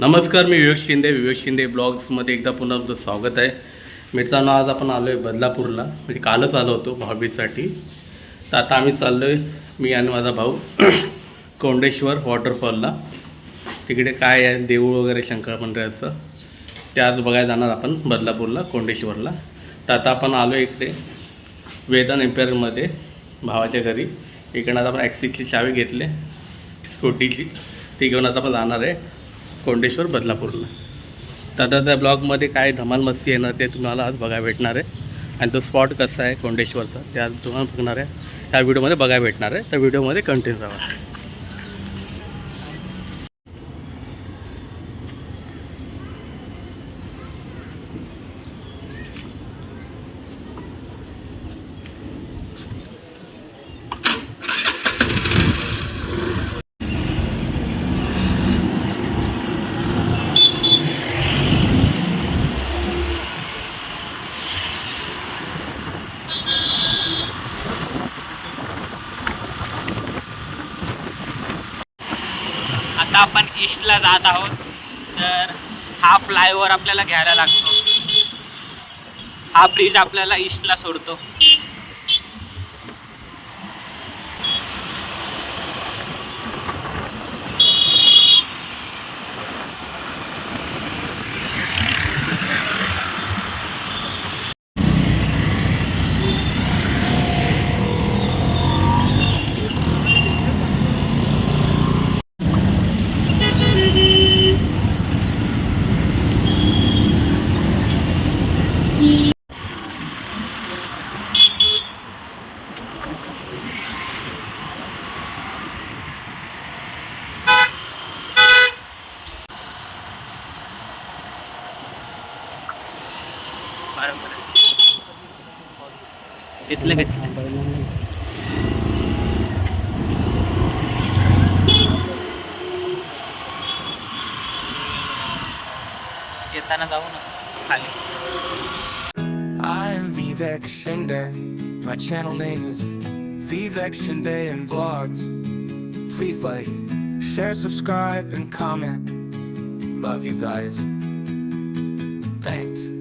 नमस्कार मी विवेक शिंदे विवेक शिंदे ब्लॉग्समध्ये एकदा पुन्हा तुमचं स्वागत आहे. मित्रांनो आज आपण आलो आहे बदलापूरला. म्हणजे कालच आलो होतो भाऊबीजसाठी तर आता आम्ही चाललो आहे मी आणि माझा भाऊ कोंडेश्वर वॉटरफॉलला. तिकडे काय आहे देऊळ वगैरे शंकर मंदिराचं ते आज बघायला जाणार आपण बदलापूरला कोंडेश्वरला. तर आता आपण आलो इकडे वेदान एम्पायरमध्ये भावाच्या घरी. इकडनं आता आपण ॲक्सिसची चावी घेतले स्कूटीची. ती घेऊन आता आपण जाणार आहे. कोंडेश्वर बदलापूरला. तर त्या ब्लॉगमध्ये काय धमाल मस्ती येणार ते तुम्हाला आज बघायला भेटणार आहे. आणि तो स्पॉट कसा आहे कोंडेश्वरचा त्या तुम्हाला बघणार आहे. त्या व्हिडिओमध्ये बघायला भेटणार आहे. त्या व्हिडिओमध्ये कंटिन्यू राहा आता साईडला जात आहोत तर हा फ्लायओव्हर आपल्याला घ्यायला लागतो. हा ब्रिज आपल्याला ईस्टला सोडतो. बरोबर घेतलं घेतलं येताना जाऊ ना खाली I'm Vivek Shinde. My channel name is Vivek Shinde and Vlogs. Please like, share, subscribe, and comment. Love you guys. Thanks.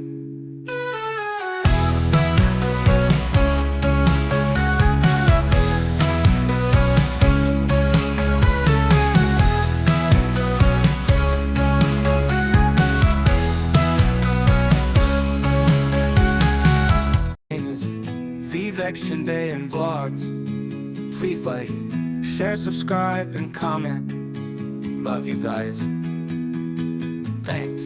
Vivek Shinde and Vlogs. Please like, share, subscribe, and comment. Love you guys. Thanks.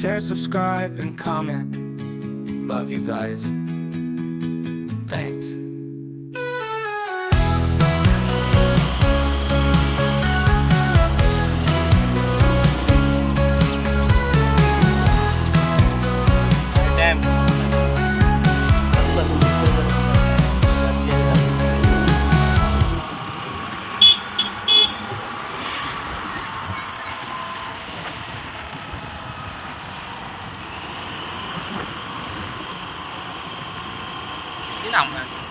Share, subscribe, and comment. Love you guys. लांब आहे?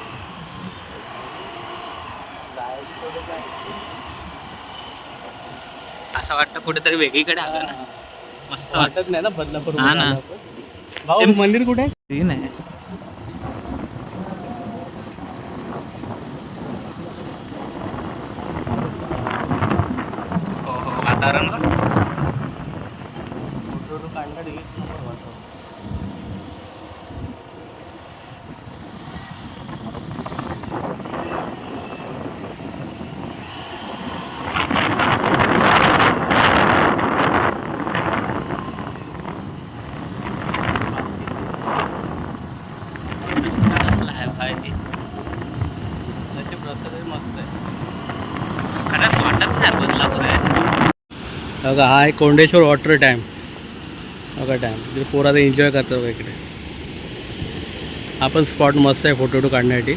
असं वाटतं कुठेतरी वेगळीकडे आलं ना मस्त वाटत नाही ना बदलापूर हा ना. भाऊ मंदिर कुठे तीन आहे हो हो वातावरण बघ. फोटो काढण्यात एक नंबर वाटतं. मस्त कसला आहे भाई ते. त्याचे प्रसाद मस्त आहे खरंच वाटत नाही यार बदलापूर आहे बघा हा आहे कोंडेश्वर वॉटर डॅम बघा डॅम तिथे पोरात एन्जॉय करतात बघा इकडे. हा पण स्पॉट मस्त आहे फोटो टू काढण्यासाठी.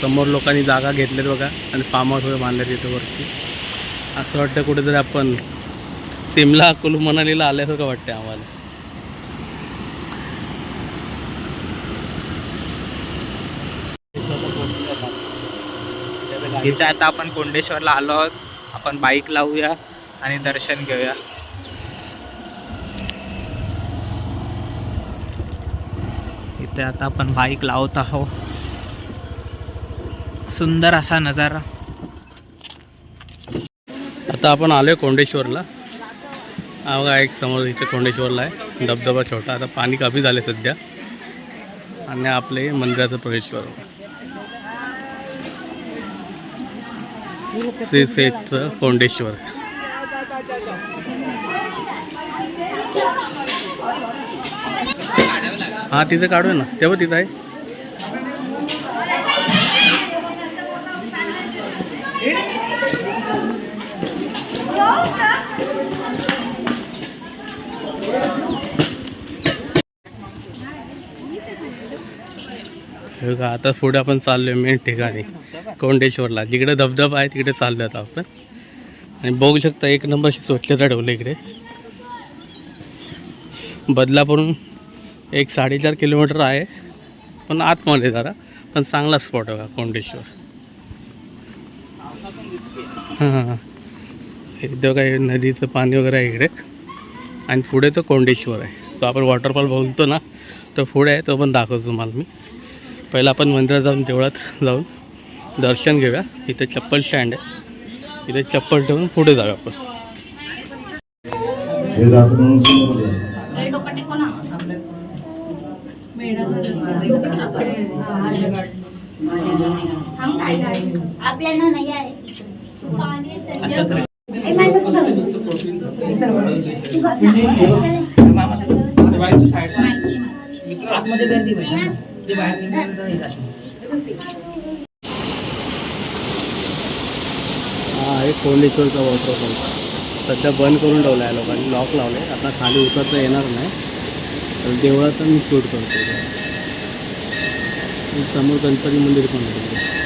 समोर लोकांनी जागा घेतल्यात बघा आणि फार्म हाऊस वगैरे बांधले तिथे वरती. असं वाटतं कुठेतरी आपण सिमला कुलू मनालीला आल्यासारखं वाटतं आम्हाला. इथे आता आपण कोंडेश्वरला आलो आहोत. आपण बाईक लावूया आणि दर्शन घेऊया. इथे आता आपण बाईक लावत आहोत. सुंदर असा नजारा. आता आपण आलो कोंडेश्वरला. हा बघा एक समोर इथे कोंडेश्वरला आहे. धबधबा छोटा. आता पाणी कमी झाले सध्या. आणि आपले मंदिराचं करू. श्री क्षेत्र कोंडेश्वर. हां तिथं काढूया ना. तेव्हा तिथं आहे. हे का आता पुढे आपण चाललोय मेन ठिकाणी कोंडेश्वरला. जिकडे धबधबा आहे तिकडे चाललो आता आपण. आणि बघू शकता एक नंबरशी स्वच्छता ठेवलं इकडे. बदलापूरून एक साडेचार किलोमीटर आहे पण आतमध्ये जरा पण चांगला स्पॉट आहे कोंडेश्वर. हां एक काय नदीचं पाणी वगैरे आहे इकडे. आणि पुढे तो कोंडेश्वर आहे. तो आपण वॉटरफॉल बोलतो ना तो पुढे आहे तो पण दाखवतो तुम्हाला मी. पहिला आपण मंदिरात जाऊन देवळात जाऊन दर्शन घेऊया. इथे चप्पल स्टँड आहे. इथे चप्पल ठेवून पुढे जाऊया आपण. हे दाखवून समोर आहे हा कोंडेश्वरचा वॉटरफॉल सध्या बंद करून ठेवला आहे लोकांनी. लॉक लावले आता खाली उतरता येणार नाही. तर देवळात मी शूट करतो समोर गणपती मंदिर पण आहे.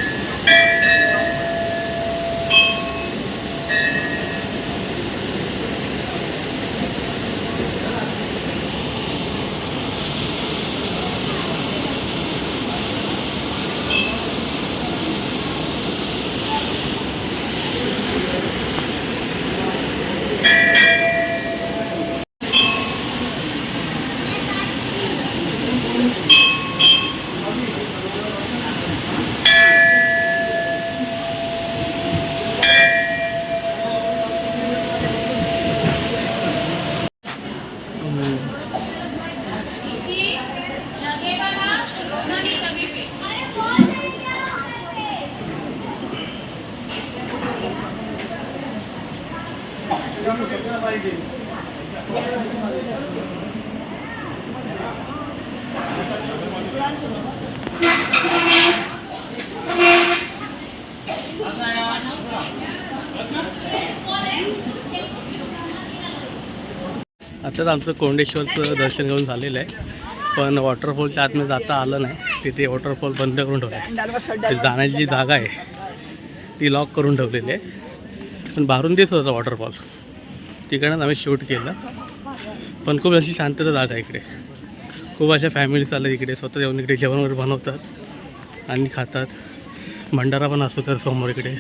आताच आमचं कोंडेश्वरचं दर्शन घेऊन झालेलं आहे. पण वॉटरफॉलच्या आतमध्ये जाता आलं नाही. तिथे वॉटरफॉल बंद करून ठेवला आहे जाण्याची जी जागा आहे. ती लॉक करून ठेवलेली आहे. पण बाहेरून दिसत होता वॉटरफॉल तिकडनं आम्ही शूट केलं. पण खूप अशी शांतता जागा आहे इकडे. खूप अशा फॅमिलीज आल्या इकडे स्वतः येऊन इकडे जेवण वगैरे बनवतात आणि खातात. भंडारा पण असतो तर समोर इकडे.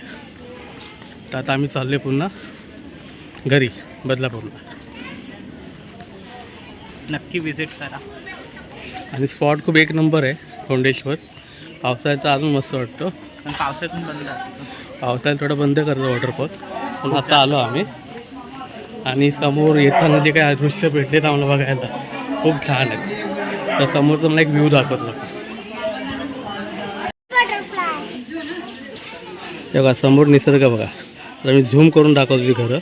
तर आता आम्ही चाललो पुन्हा घरी बदलापूरला. नक्की विजिट करा. आणि स्पॉट खूप एक नंबर आहे कोंडेश्वर पावसाळ्याचा अजून मस्त वाटतो. पण बंद असतो. पावसाळ्यात थोडं बंद करतो वॉटरफॉल पण आता आलो आम्ही. आणि समोर येताना जे काही दृश्य भेटलेत आम्हाला बघायला खूप छान आहे. तर समोरचा मला एक व्ह्यू दाखवतो. हे बघा समोर निसर्ग बघा. तर मी झूम करून दाखवतो ती घरं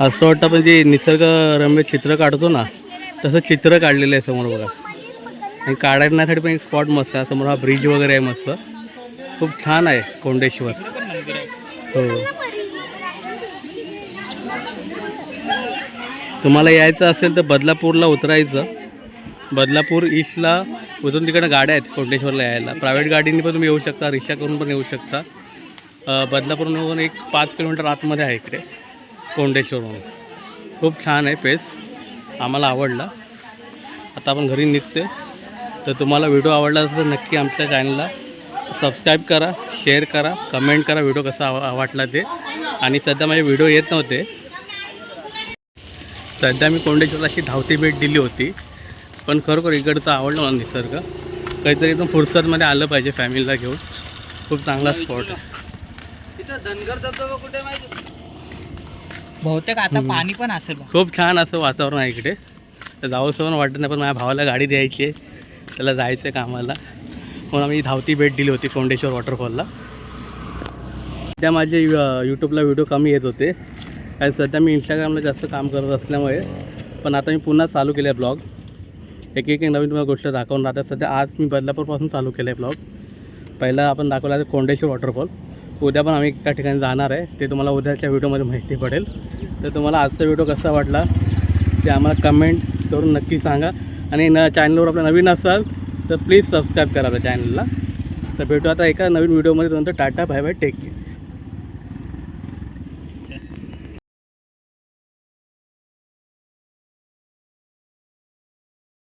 असं वाटतं आपण जे निसर्गरम्य चित्र काढतो ना तसं चित्र काढलेलं आहे समोर बघा. आणि काढण्यासाठी पण एक स्पॉट मस्त आहे. समोर हा ब्रिज वगैरे आहे मस्त. खूप छान आहे कोंडेश्वर. हो. तुम्हाला यायचं असेल तर बदलापूरला उतरायचं. बदलापूर ईस्टला उतरून तिकडं गाड्या आहेत कोंडेश्वरला यायला. प्रायव्हेट गाडीने पण तुम्ही येऊ शकता रिक्षा करून पण येऊ शकता. अ, बदलापूरहून एक पाच किलोमीटर आतमध्ये आहे इकडे कोंडेश्वरहून. खूप छान आहे पेस आम्हाला आवडला. आता आपण घरी निघते तर तुम्हाला व्हिडिओ आवडला असेल तर नक्की आमच्या चॅनलला सबस्क्राईब करा शेअर करा कमेंट करा व्हिडिओ कसा वाटला ते. आणि सध्या माझे व्हिडिओ येत नव्हते. सध्या मी कोंडेश्वरला अशी धावती भेट दिली होती. पण खरोखर इकडचं आवडलं मला निसर्ग. काहीतरी एकदम फुरसतमध्ये आलं पाहिजे फॅमिलीला घेऊन. खूप चांगला स्पॉट बहुतेक आता. पाणी पण असेल. खूप छान असं वातावरण आहे इकडे. तर जावंसं पण वाटत नाही पण माझ्या भावाला गाडी द्यायची आहे. त्याला जायचं आहे कामाला. म्हणून आम्ही धावती भेट दिली होती कोंडेश्वर वॉटरफॉलला त्या माझे यूट्यूबला व्हिडिओ कमी येत होते. आणि सध्या मी इंस्टाग्रामला जास्त काम करत असल्यामुळे पण आता मी पुन्हा चालू केलं आहे ब्लॉग एक एक एक नवीन तुम्हाला गोष्ट दाखवून राहतात सध्या आज मी बदलापूरपासून चालू केलं आहे ब्लॉग पहिला आपण दाखवला आहे कोंडेश्वर वॉटरफॉल उद्या पण आम्ही एका ठिकाणी जाणार आहे. ते तुम्हाला उद्याच्या व्हिडिओमध्ये माहिती पडेल. तर तुम्हाला आजचा व्हिडिओ कसा वाटला ते आम्हाला कमेंट करून नक्की सांगा. आणि न चॅनलवर आपलं नवीन असाल तर प्लीज सबस्क्राईब करा आपल्या चॅनलला तर भेटू आता एका नवीन व्हिडिओमध्ये नंतर tata bye bye take care